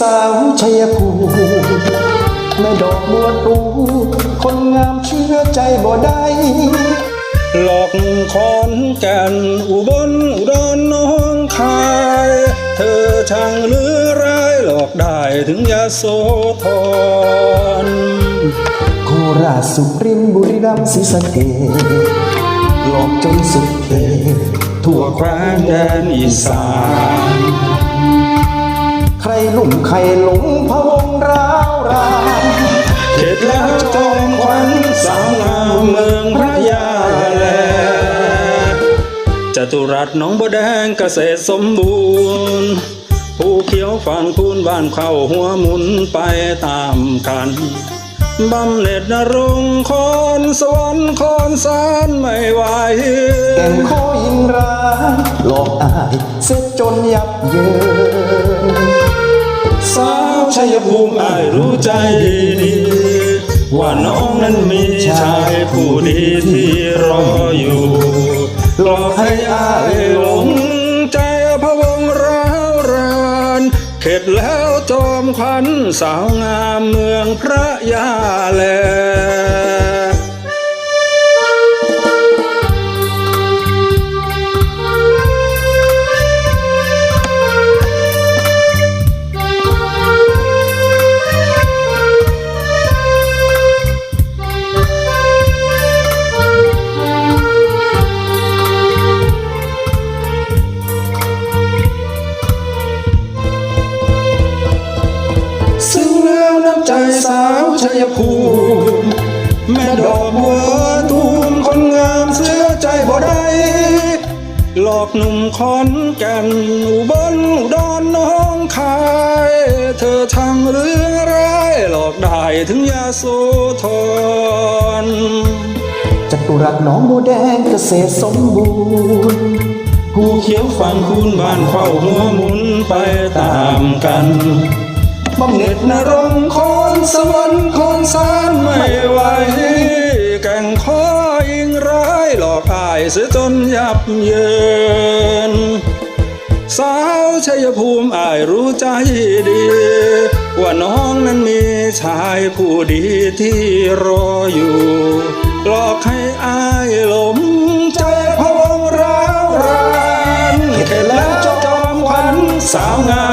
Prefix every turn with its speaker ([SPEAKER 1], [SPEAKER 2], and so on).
[SPEAKER 1] สาวชัยภูมิแม่ดอกบัวตูคนงามเชื่อใจบ่ได้
[SPEAKER 2] หลอกคอนแก่นอุบลอุดรน้องคาย เธอช่างลือร้ายหลอกได้ถึงยาโสธร
[SPEAKER 1] โคราชสุรินบุรีรัมย์ศรีสะเกษหลอกจนสุดเขตทั่ว
[SPEAKER 2] แคว้นแดนอีสาน
[SPEAKER 1] ใครลุ่มใครหลงพะวงร้าวราน
[SPEAKER 2] เขตแล้วจอมขวัญสาวงามเมืองพระยาแลจตุรัสหน้องบัวแดงเกษตรสมบูรณ์ผู้เขียวฝั่งคูนบ้านเข้าหัวหมุนไปตามกันบำเหน็จนรงค์คอนสวรรค์คอนสารไม่ไหว
[SPEAKER 1] แก่งโคยินร้ายหลอกอายเสียจนยับเยิน
[SPEAKER 2] สาวชัยภูมิอายรู้ใจดี ว่าน้องนั้นมีชายผู้ดีที่รออยู่หลอกให้อายหลงใจพะวงร้าวรานเข็ดแล้วจอมขวัญสาวงามเมืองพระยาแล ชัยภูมิแม่ดอกบัวตูมคนงามเสื้อใจบ่ได้หลอกหนุ่มคอนแก่นอุบลอุดรน้องคาย เธอทำเรื่องร้ายหลอกได้ถึงยาโสธร
[SPEAKER 1] จัตุรัสหน้องบัวแดงเกษตรสมบูรณ์
[SPEAKER 2] ผู้เขียวฟังคุณบ้านเข้าหัวหมุนไปตามกัน บำเหน็จนรงคอนสวรรค์คอนสารไม่ไหวแก่งคอยิงร้ายหลอกอายเสียจนยับเยิน สาวชัยภูมิอายรู้ใจดี ว่าน้องนั้นมีชายผู้ดีที่รออยู่ หลอกให้อายหลงใจพะวงร้าวรานเข็ดแล้วจอมขวัญสาวงาม